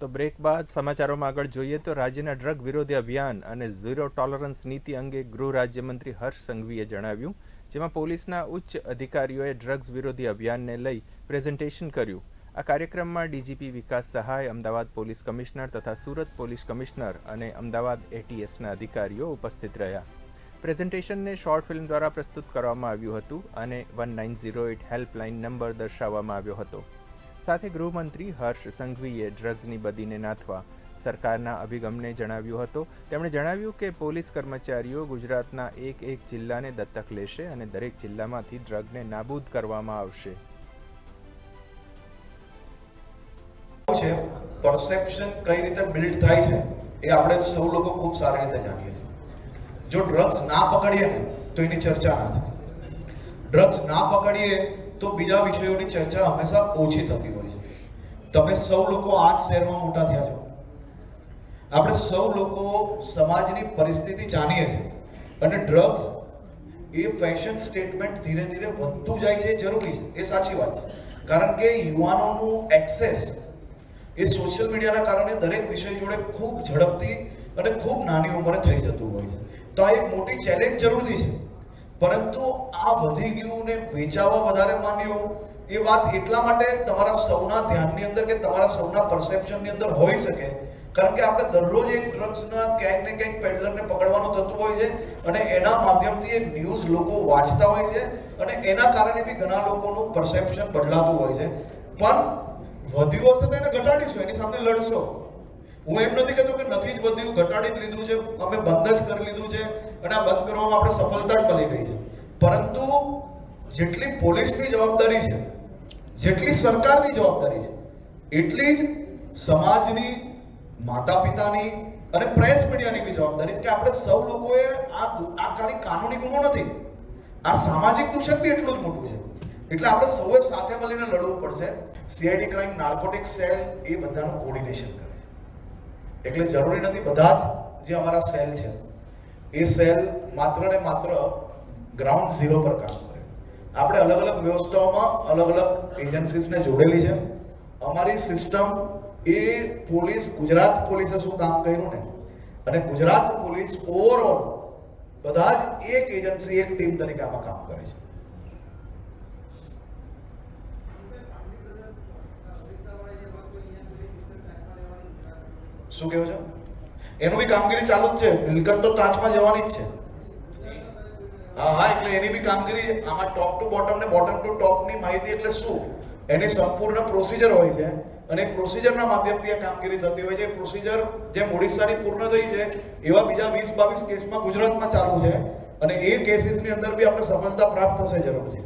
તો બ્રેક બાદ સમાચારોમાં આગળ જોઈએ તો રાજ્યના ડ્રગ વિરોધી અભિયાન અને ઝીરો ટોલરન્સ નીતિ અંગે ગૃહ રાજ્યમંત્રી હર્ષ સંઘવીએ જણાવ્યું, જેમાં પોલીસના ઉચ્ચ અધિકારીઓએ ડ્રગ્સ વિરોધી અભિયાનને લઈ પ્રેઝન્ટેશન કર્યું. આ કાર્યક્રમમાં ડીજીપી વિકાસ સહાય, અમદાવાદ પોલીસ કમિશનર તથા સુરત પોલીસ કમિશનર અને અમદાવાદ એટીએસના અધિકારીઓ ઉપસ્થિત રહ્યા. પ્રેઝન્ટેશનને શોર્ટ ફિલ્મ દ્વારા પ્રસ્તુત કરવામાં આવ્યું હતું અને one nine zero eight helpline number દર્શાવવામાં આવ્યો હતો. સાથે ગૃહમંત્રી હર્ષ સંઘવીએ ડ્રગ્સની બદીને નાથવા સરકારના અભિગમને જણાવ્યો હતો. તેમણે જણાવ્યું કે પોલીસ કર્મચારીઓ ગુજરાતના એક એક જિલ્લાને દત્તક લેશે અને દરેક જિલ્લામાંથી ડ્રગને નાબૂદ કરવામાં આવશે. છે પરસેપ્શન કઈ રીતે બિલ્ડ થાય છે એ આપણે સૌ લોકો ખૂબ સારી રીતે જાણીએ છીએ. જો ડ્રગ્સ ના પકડીએ ને તો એની ચર્ચા ના થાય. ડ્રગ્સ ના પકડીએ તો બીજા વિષયોની ચર્ચા હંમેશા ઓછી થતી હોય છે. તમે સૌ લોકો આ જ શહેરમાં મોટા થયા છો. આપણે સૌ લોકો સમાજની પરિસ્થિતિ જાણીએ છીએ. અને ડ્રગ્સ એ ફેશન સ્ટેટમેન્ટ ધીરે ધીરે વધતું જાય છે જરૂરી છે, એ સાચી વાત છે. કારણ કે યુવાનોનું એક્સેસ એ સોશિયલ મીડિયાના કારણે દરેક વિષય જોડે ખૂબ ઝડપથી અને ખૂબ નાની ઉંમરે થઈ જતું હોય છે. તો આ એક મોટી ચેલેન્જ જરૂરી છે. પરંતુ આ વધી ગયું ને વેચાવા વધારે માન્યું એ વાત એટલા માટે તમારા સૌના ધ્યાનની અંદર કે તમારા સૌના પરસેપ્શનની અંદર હોઈ શકે. કારણ કે આપણે દરરોજ એક ડ્રગ્સના ક્યાંક ને ક્યાંક પેડલરને પકડવાનું થતું હોય છે અને એના માધ્યમથી એ ન્યૂઝ લોકો વાંચતા હોય છે અને એના કારણે બી ઘણા લોકોનું પરસેપ્શન બદલાતું હોય છે. પણ વધ્યું હશે તો એને ઘટાડીશું, એની સામે લડશો. હું એમ નથી કહેતો કે નથી જ વધ્યું, ઘટાડી જ લીધું છે, અમે બંધ જ કરી લીધું અને આ બંધ કરવામાં આપણે સફળતા જ મળી ગઈ છે. પરંતુ જેટલી પોલીસની જવાબદારી છે, જેટલી સરકારની જવાબદારી છે, એટલી જ સમાજની માતા પિતાની અને પ્રેસ મીડિયાની બી જવાબદારી છે કે આપણે સૌ લોકોએ આ આ ખાલી કાનૂની ગુનો નથી, આ સામાજિક દૂષણ બી એટલું જ મોટું છે. એટલે આપણે સૌએ સાથે મળીને લડવું પડશે. સીઆઈડી ક્રાઇમ નાર્કોટિક સેલ એ બધાનું કોર્ડિનેશન કરે છે. એટલે જરૂરી નથી બધા જ જે અમારા સેલ છે એ સેલ માત્ર ને માત્ર ગ્રાઉન્ડ ઝીરો પર કામ કરે. આપણે અલગ અલગ વ્યવસ્થાઓમાં અલગ અલગ એજન્સીસને જોડેલી છે. અમારી સિસ્ટમ એ પોલીસ, ગુજરાત પોલીસે શું કામ કર્યું ને? અને ગુજરાત પોલીસ ઓવરઓલ બધા જ એક એજન્સી એક ટીમ તરીકે આમાં કામ કરે છે. શું કહો છો? એનું બી કામગીરી ચાલુ જ છે. મિલકત તો ટાંચમાં જવાની જ છે. હા હા, એટલે એની બી કામગીરી આમાં ટોપ ટુ બોટમ ને બોટમ ટુ ટોપની માહિતી એટલે શું? એની સંપૂર્ણ પ્રોસિજર હોય છે. અને પ્રોસિજરના માધ્યમથી આ કામગીરી થતી હોય છે. પ્રોસિજર જેમ ઓડિશાની પૂર્ણ થઈ છે, એવા બીજા વીસ બાવીસ કેસમાં ગુજરાતમાં ચાલુ છે. અને એ કેસીસની અંદર બી આપણે સફળતા પ્રાપ્ત થશે જરૂરથી.